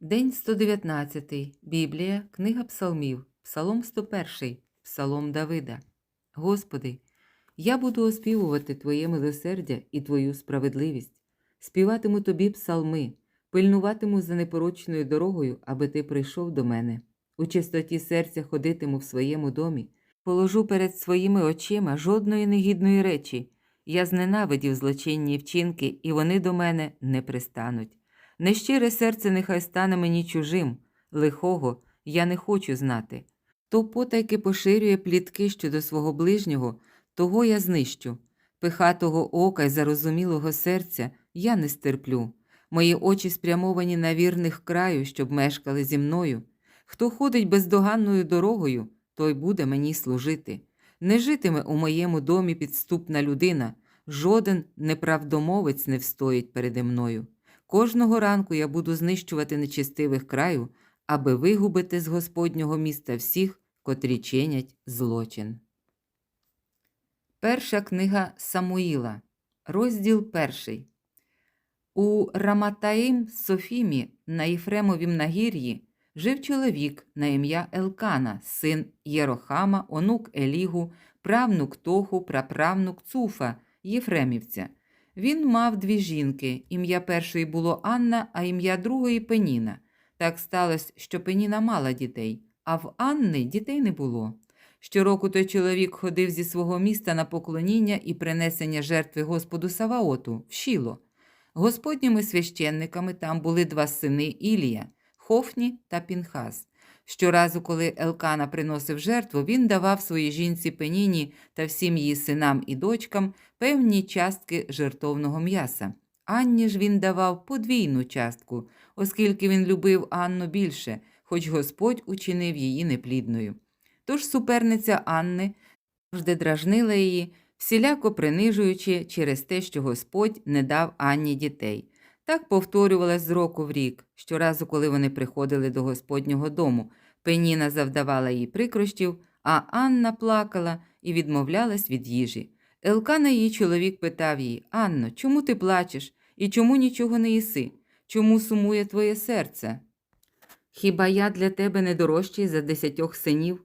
День 119. Біблія, Книга Псалмів, Псалом 101, Псалом Давида. Господи, я буду оспівувати Твоє милосердя і Твою справедливість, співатиму Тобі псалми, пильнуватиму за непорочною дорогою, аби Ти прийшов до мене. У чистоті серця ходитиму в своєму домі, положу перед своїми очима жодної негідної речі. Я зненавидів злочинні вчинки, і вони до мене не пристануть. Нещире серце нехай стане мені чужим, лихого я не хочу знати. Хто потайки поширює плітки щодо свого ближнього, того я знищу. Пихатого ока й зарозумілого серця я не стерплю. Мої очі спрямовані на вірних краю, щоб мешкали зі мною. Хто ходить бездоганною дорогою, той буде мені служити. Не житиме у моєму домі підступна людина, жоден неправдомовець не встоїть переді мною. Кожного ранку я буду знищувати нечистивих краю, аби вигубити з Господнього міста всіх, котрі чинять злочин. Перша книга Самуїла, розділ перший. У Раматаїм Софімі на Єфремовім нагір'ї жив чоловік на ім'я Елкана, син Єрохама, онук Елігу, правнук Тоху, праправнук Цуфа, Єфремівця. Він мав дві жінки. Ім'я першої було Анна, а ім'я другої Пеніна. Так сталося, що Пеніна мала дітей, а в Анни дітей не було. Щороку той чоловік ходив зі свого міста на поклоніння і принесення жертви Господу Саваоту в Шіло. Господніми священниками там були два сини Ілія Хофні та Пінхас. Щоразу, коли Елкана приносив жертву, він давав своїй жінці Пеніні та всім її синам і дочкам певні частки жертовного м'яса. Анні ж він давав подвійну частку, оскільки він любив Анну більше, хоч Господь учинив її неплідною. Тож суперниця Анни завжди дражнила її, всіляко принижуючи через те, що Господь не дав Анні дітей. Так повторювалось з року в рік, щоразу, коли вони приходили до Господнього дому. Пеніна завдавала їй прикрощів, а Анна плакала і відмовлялась від їжі. Елкана, її чоловік, питав її Анно, чому ти плачеш і чому нічого не їси? Чому сумує твоє серце? Хіба я для тебе не дорожчий за десятьох синів?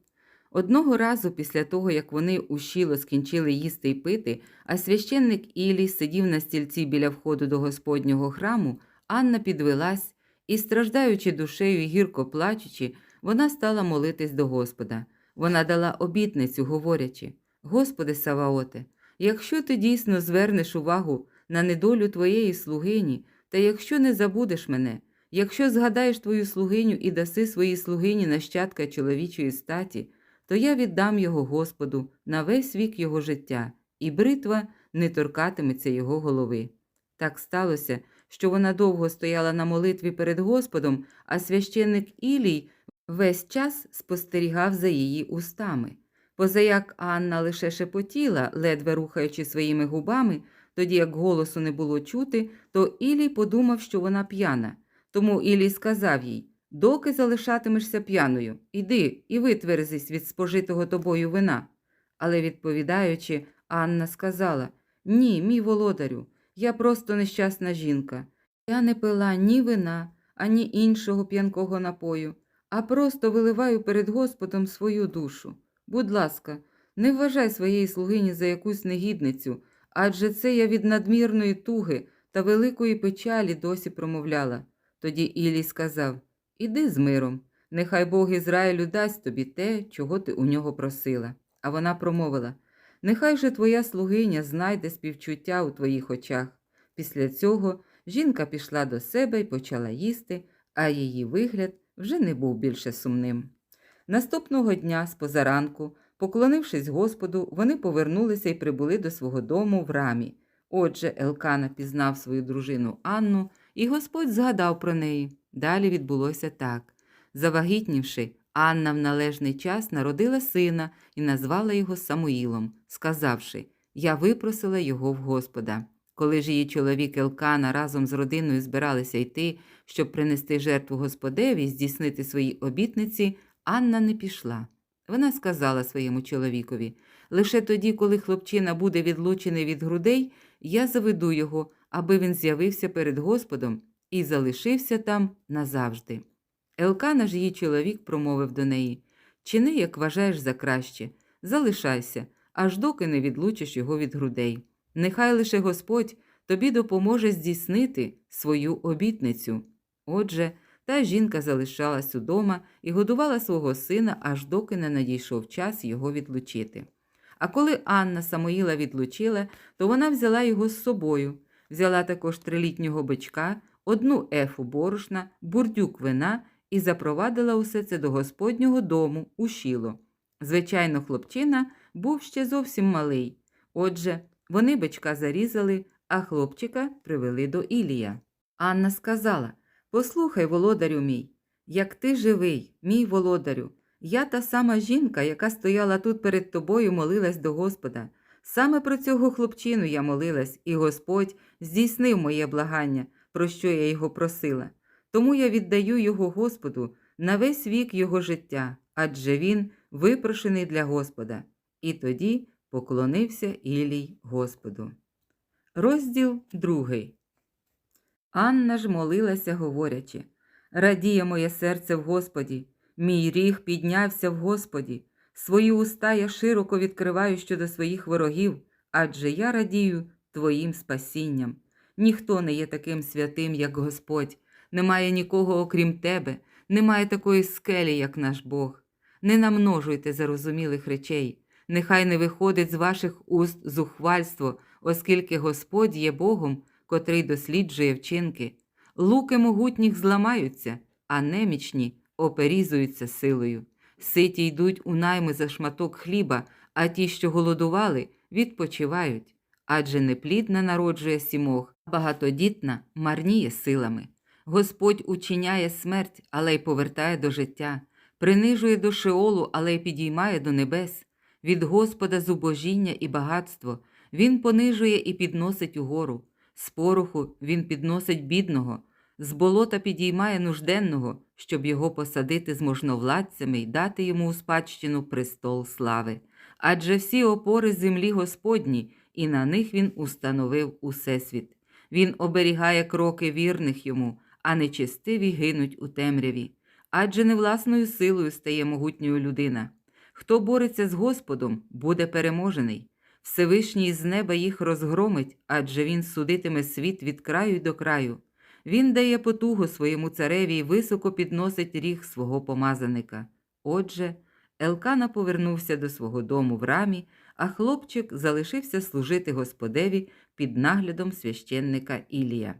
Одного разу після того, як вони у щіло скінчили їсти й пити, а священник Ілій сидів на стільці біля входу до Господнього храму, Анна підвелась і, страждаючи душею і гірко плачучи, вона стала молитись до Господа. Вона дала обітницю, говорячи: Господи Саваоте, якщо ти дійсно звернеш увагу на недолю твоєї слугині, та якщо не забудеш мене, якщо згадаєш твою слугиню і даси своїй слугині нащадка чоловічої статі, то я віддам його Господу на весь вік його життя, і бритва не торкатиметься його голови. Так сталося, що вона довго стояла на молитві перед Господом, а священник Ілій весь час спостерігав за її устами. Позаяк Анна лише шепотіла, ледве рухаючи своїми губами, тоді як голосу не було чути, то Ілій подумав, що вона п'яна. Тому Ілій сказав їй Доки залишатимешся п'яною, іди і витверзись від спожитого тобою вина. Але, відповідаючи, Анна сказала Ні, мій володарю, я просто нещасна жінка. Я не пила ні вина, ані іншого п'янкого напою, а просто виливаю перед Господом свою душу. Будь ласка, не вважай своєї слугині за якусь негідницю, адже це я від надмірної туги та великої печалі досі промовляла. Тоді Ілій сказав Іди з миром, нехай Бог Ізраїлю дасть тобі те, чого ти у нього просила. А вона промовила Нехай же твоя слугиня знайде співчуття у твоїх очах. Після цього жінка пішла до себе і почала їсти, а її вигляд вже не був більше сумним. Наступного дня, з позаранку, поклонившись Господу, вони повернулися і прибули до свого дому в рамі. Отже, Елкана пізнав свою дружину Анну, і Господь згадав про неї. Далі відбулося так. Завагітнівши, Анна в належний час народила сина і назвала його Самуїлом, сказавши Я випросила його в Господа. Коли ж її чоловік Елкана разом з родиною збиралися йти, щоб принести жертву Господеві і здійснити свої обітниці, Анна не пішла. Вона сказала своєму чоловікові лише тоді, коли хлопчина буде відлучений від грудей, я заведу його, аби він з'явився перед Господом, і залишився там назавжди. Елкана ж її чоловік промовив до неї Чини, як вважаєш за краще, залишайся, аж доки не відлучиш його від грудей. Нехай лише Господь тобі допоможе здійснити свою обітницю. Отже, та жінка залишалась удома і годувала свого сина, аж доки не надійшов час його відлучити. А коли Анна Самоїла відлучила, то вона взяла його з собою, взяла також трилітнього бичка, одну ефу борошна, бурдюк вина і запровадила усе це до Господнього дому у Шіло. Звичайно, хлопчина був ще зовсім малий. Отже, вони бичка зарізали, а хлопчика привели до Ілія. Анна сказала Послухай, володарю мій, як ти живий, мій володарю, я та сама жінка, яка стояла тут перед тобою, молилась до Господа. Саме про цього хлопчину я молилась, і Господь здійснив моє благання, про що я його просила. Тому я віддаю його Господу на весь вік його життя, адже він випрошений для Господа. І тоді поклонився Ілій Господу. Розділ другий. Анна ж молилася, говорячи Радіє моє серце в Господі, мій ріг піднявся в Господі, свої уста я широко відкриваю щодо своїх ворогів, адже я радію Твоїм спасінням. Ніхто не є таким святим, як Господь, немає нікого окрім Тебе, немає такої скелі, як наш Бог. Не намножуйте зарозумілих речей, нехай не виходить з ваших уст зухвальство, оскільки Господь є Богом, котрий досліджує вчинки. Луки могутніх зламаються, а немічні оперізуються силою. Ситі йдуть у найми за шматок хліба, а ті, що голодували, відпочивають. Адже неплідна народжує сімох, багатодітна марніє силами. Господь учиняє смерть, але й повертає до життя, принижує до шеолу, але й підіймає до небес. Від Господа зубожіння і багатство, Він понижує і підносить угору. З пороху він підносить бідного, з болота підіймає нужденного, щоб його посадити з можновладцями й дати йому у спадщину престол слави. Адже всі опори землі Господні, і на них він установив усесвіт. Він оберігає кроки вірних йому, а нечестиві гинуть у темряві. Адже не власною силою стає могутньою людина. Хто бореться з Господом, буде переможений. Всевишній з неба їх розгромить, адже він судитиме світ від краю до краю. Він дає потугу своєму цареві і високо підносить ріг свого помазаника. Отже, Елкана повернувся до свого дому в рамі, а хлопчик залишився служити Господеві під наглядом священника Ілія.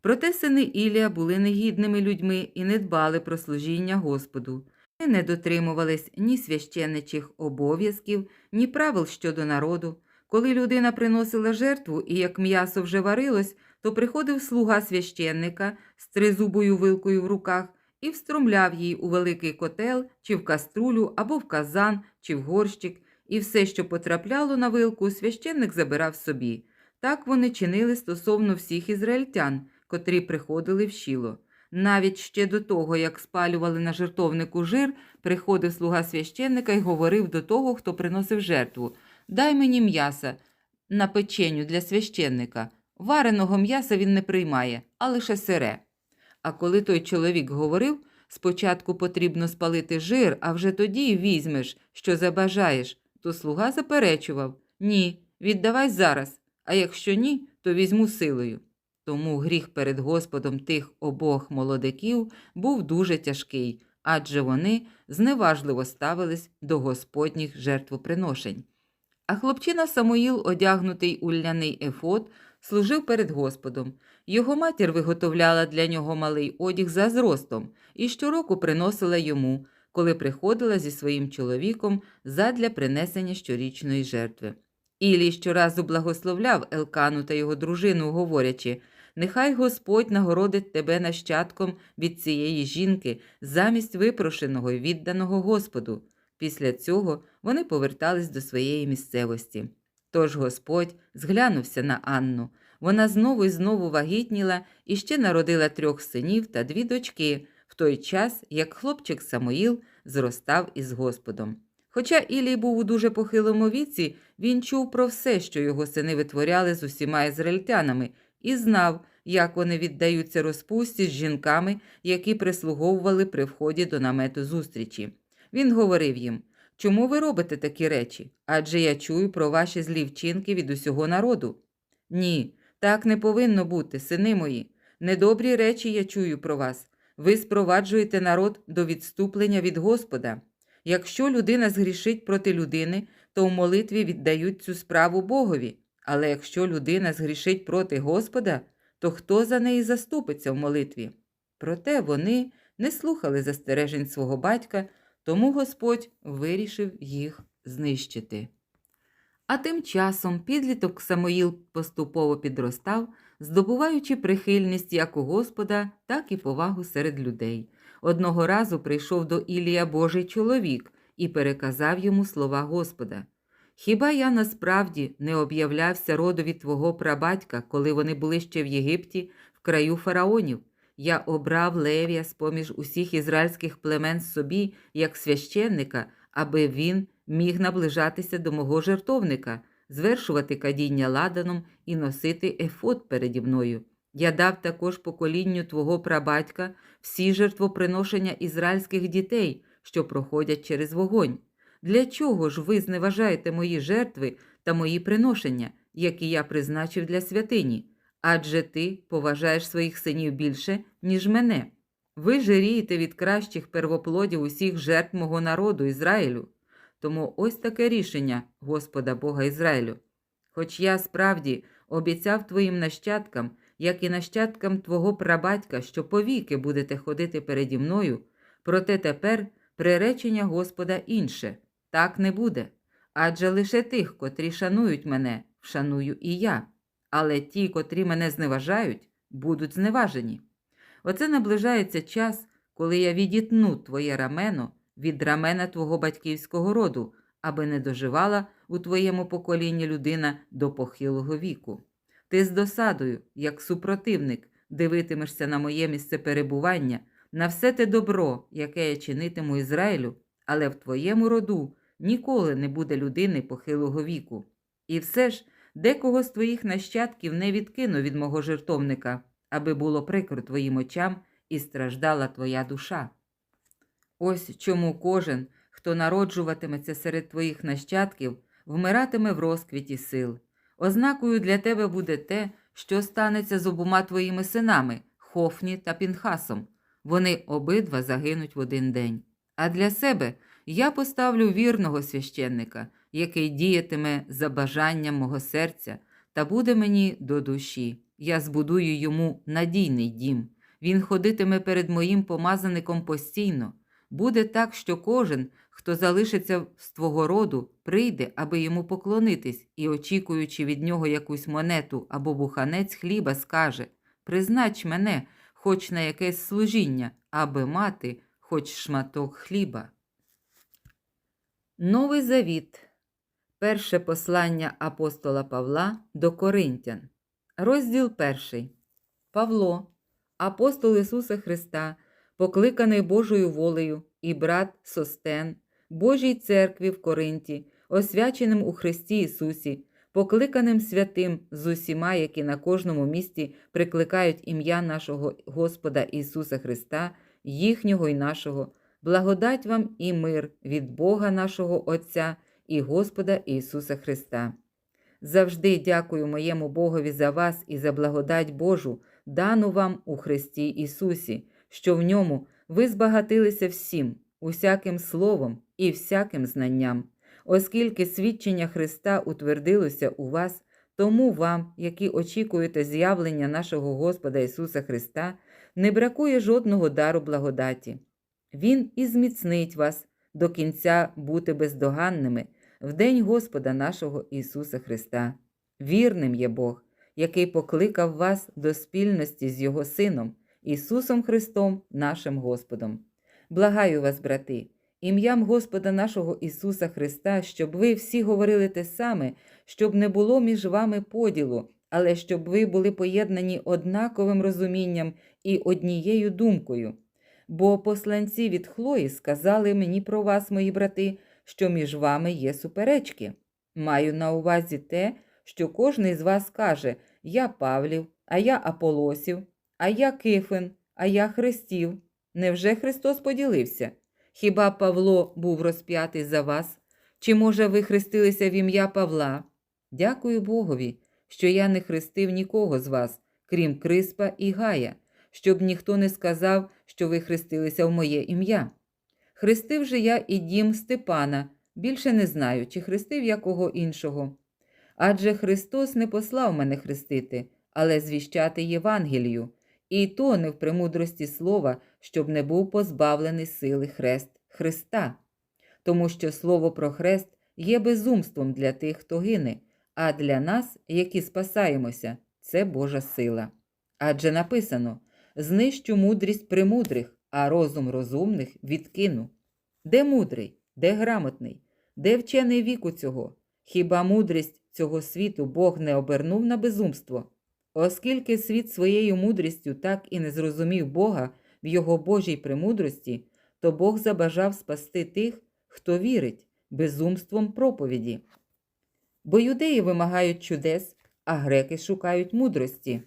Проте сини Ілія були негідними людьми і не дбали про служіння Господу. Не дотримувались ні священничих обов'язків, ні правил щодо народу. Коли людина приносила жертву і як м'ясо вже варилось, то приходив слуга священника з тризубою вилкою в руках і встромляв її у великий котел чи в каструлю або в казан чи в горщик, і все, що потрапляло на вилку, священник забирав собі. Так вони чинили стосовно всіх ізраїльтян, котрі приходили в щіло. Навіть ще до того, як спалювали на жертовнику жир, приходив слуга священника і говорив до того, хто приносив жертву Дай мені м'яса на печеню для священника. Вареного м'яса він не приймає, а лише сире. А коли той чоловік говорив, спочатку потрібно спалити жир, а вже тоді візьмеш, що забажаєш, то слуга заперечував Ні, віддавай зараз, а якщо ні, то візьму силою. Тому гріх перед Господом тих обох молодиків був дуже тяжкий, адже вони зневажливо ставились до Господніх жертвоприношень. А хлопчина Самуїл, одягнутий у ляний ефот, служив перед Господом. Його матір виготовляла для нього малий одяг за зростом і щороку приносила йому, коли приходила зі своїм чоловіком задля принесення щорічної жертви. Ілій щоразу благословляв Елкану та його дружину, говорячи Нехай Господь нагородить тебе нащадком від цієї жінки замість випрошеного й відданого Господу. Після цього вони повертались до своєї місцевості. Тож Господь зглянувся на Анну. Вона знову і знову вагітніла і ще народила трьох синів та дві дочки, в той час, як хлопчик Самоїл зростав із Господом. Хоча Ілій був у дуже похилому віці, він чув про все, що його сини витворяли з усіма ізраїльтянами, і знав, як вони віддаються розпусті з жінками, які прислуговували при вході до намету зустрічі. Він говорив їм: Чому ви робите такі речі? Адже я чую про ваші злі вчинки від усього народу. Ні, так не повинно бути, сини мої. Недобрі речі я чую про вас. Ви спроваджуєте народ до відступлення від Господа. Якщо людина згрішить проти людини, то в молитві віддають цю справу Богові. Але якщо людина згрішить проти Господа, то хто за неї заступиться в молитві? Проте вони не слухали застережень свого батька, тому Господь вирішив їх знищити. А тим часом підліток Самоїл поступово підростав, здобуваючи прихильність як у Господа, так і повагу серед людей. Одного разу прийшов до Ілія Божий чоловік і переказав йому слова Господа. Хіба я насправді не об'являвся родові твого прабатька, коли вони були ще в Єгипті, в краю фараонів? Я обрав Левія з поміж усіх ізраїльських племен собі, як священника, аби він міг наближатися до мого жертовника, звершувати кадіння ладаном і носити ефот переді мною. Я дав також поколінню твого прабатька всі жертвоприношення ізраїльських дітей, що проходять через вогонь. Для чого ж ви зневажаєте мої жертви та мої приношення, які я призначив для святині? Адже ти поважаєш своїх синів більше, ніж мене. Ви жирієте від кращих первоплодів усіх жертв мого народу Ізраїлю. Тому ось таке рішення Господа Бога Ізраїлю. Хоч я справді обіцяв твоїм нащадкам, як і нащадкам твого прабатька, що повіки будете ходити переді мною, проте тепер приречення Господа інше так не буде. Адже лише тих, котрі шанують мене, вшаную і я, але ті, котрі мене зневажають, будуть зневажені. Оце наближається час, коли я відітну твоє рамено від рамена твого батьківського роду, аби не доживала у твоєму поколінні людина до похилого віку. Ти з досадою, як супротивник, дивитимешся на моє місце перебування, на все те добро, яке я чинитиму Ізраїлю, але в твоєму роду ніколи не буде людини похилого віку. І все ж декого з твоїх нащадків не відкину від мого жертовника, аби було прикро твоїм очам і страждала твоя душа. Ось чому кожен, хто народжуватиметься серед твоїх нащадків, вмиратиме в розквіті сил. Ознакою для тебе буде те, що станеться з обома твоїми синами, Хофні та Пінхасом. Вони обидва загинуть в один день. А для себе я поставлю вірного священника, який діятиме за бажанням мого серця та буде мені до душі. Я збудую йому надійний дім. Він ходитиме перед моїм помазаником постійно. Буде так, що кожен, хто залишиться з твого роду, прийде, аби йому поклонитись, і, очікуючи від нього якусь монету або буханець хліба, скаже Признач мене, хоч на якесь служіння, аби мати хоч шматок хліба. Новий Завіт. Перше послання апостола Павла до Коринтян. Розділ перший. Павло, апостол Ісуса Христа, покликаний Божою волею, і брат Состен, Божій церкві в Коринті, освяченим у Христі Ісусі, покликаним святим з усіма, які на кожному місці прикликають ім'я нашого Господа Ісуса Христа, їхнього і нашого, благодать вам і мир від Бога нашого Отця і Господа Ісуса Христа. Завжди дякую моєму Богові за вас і за благодать Божу, дану вам у Христі Ісусі, що в ньому ви збагатилися всім, усяким словом і всяким знанням, оскільки свідчення Христа утвердилося у вас, тому вам, які очікуєте з'явлення нашого Господа Ісуса Христа, не бракує жодного дару благодаті. Він і зміцнить вас до кінця бути бездоганними в день Господа нашого Ісуса Христа. Вірним є Бог, який покликав вас до спільності з Його Сином, Ісусом Христом, нашим Господом. Благаю вас, брати, ім'ям Господа нашого Ісуса Христа, щоб ви всі говорили те саме, щоб не було між вами поділу, але щоб ви були поєднані однаковим розумінням і однією думкою. Бо посланці від Хлої сказали мені про вас, мої брати, що між вами є суперечки. Маю на увазі те, що кожний з вас каже Я Павлів, а я Аполосів, а я Кифин, а я Христів. Невже Христос поділився? Хіба Павло був розп'ятий за вас? Чи, може, ви хрестилися в ім'я Павла? Дякую Богові, що я не хрестив нікого з вас, крім Криспа і Гая, щоб ніхто не сказав, що ви хрестилися в моє ім'я. Хрестив же я і дім Степана, більше не знаю, чи хрестив я кого іншого. Адже Христос не послав мене хрестити, але звіщати Євангелію, і то не в премудрості слова, щоб не був позбавлений сили хрест Христа. Тому що слово про хрест є безумством для тих, хто гине, а для нас, які спасаємося, це Божа сила. Адже написано знищу мудрість премудрих, а розум розумних відкину. Де мудрий, де грамотний, де вчений віку цього? Хіба мудрість цього світу Бог не обернув на безумство? Оскільки світ своєю мудрістю так і не зрозумів Бога в його Божій премудрості, то Бог забажав спасти тих, хто вірить, безумством проповіді. Бо юдеї вимагають чудес, а греки шукають мудрості.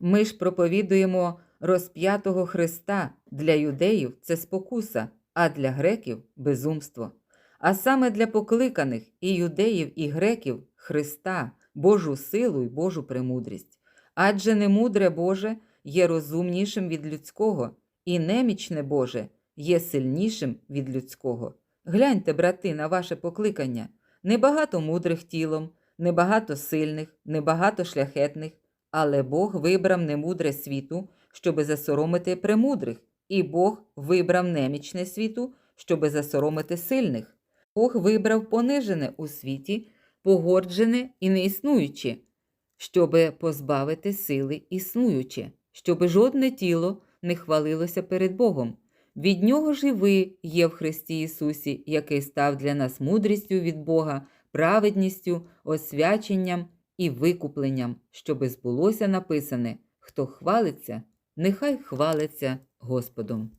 Ми ж проповідуємо розп'ятого Христа для юдеїв це спокуса, а для греків безумство. А саме для покликаних і юдеїв, і греків Христа, Божу силу й Божу премудрість. Адже немудре Боже є розумнішим від людського, і немічне Боже є сильнішим від людського. Гляньте, брати, на ваше покликання небагато мудрих тілом, небагато сильних, небагато шляхетних, але Бог вибрав немудре світу, щоби засоромити премудрих, і Бог вибрав немічне світу, щоби засоромити сильних. Бог вибрав понижене у світі, погорджене і неіснуюче, щоби позбавити сили існуюче, щоби жодне тіло не хвалилося перед Богом. Від нього ж є в Христі Ісусі, який став для нас мудрістю від Бога, праведністю, освяченням і викупленням, щоби збулося написане: хто хвалиться, нехай хвалиться Господом.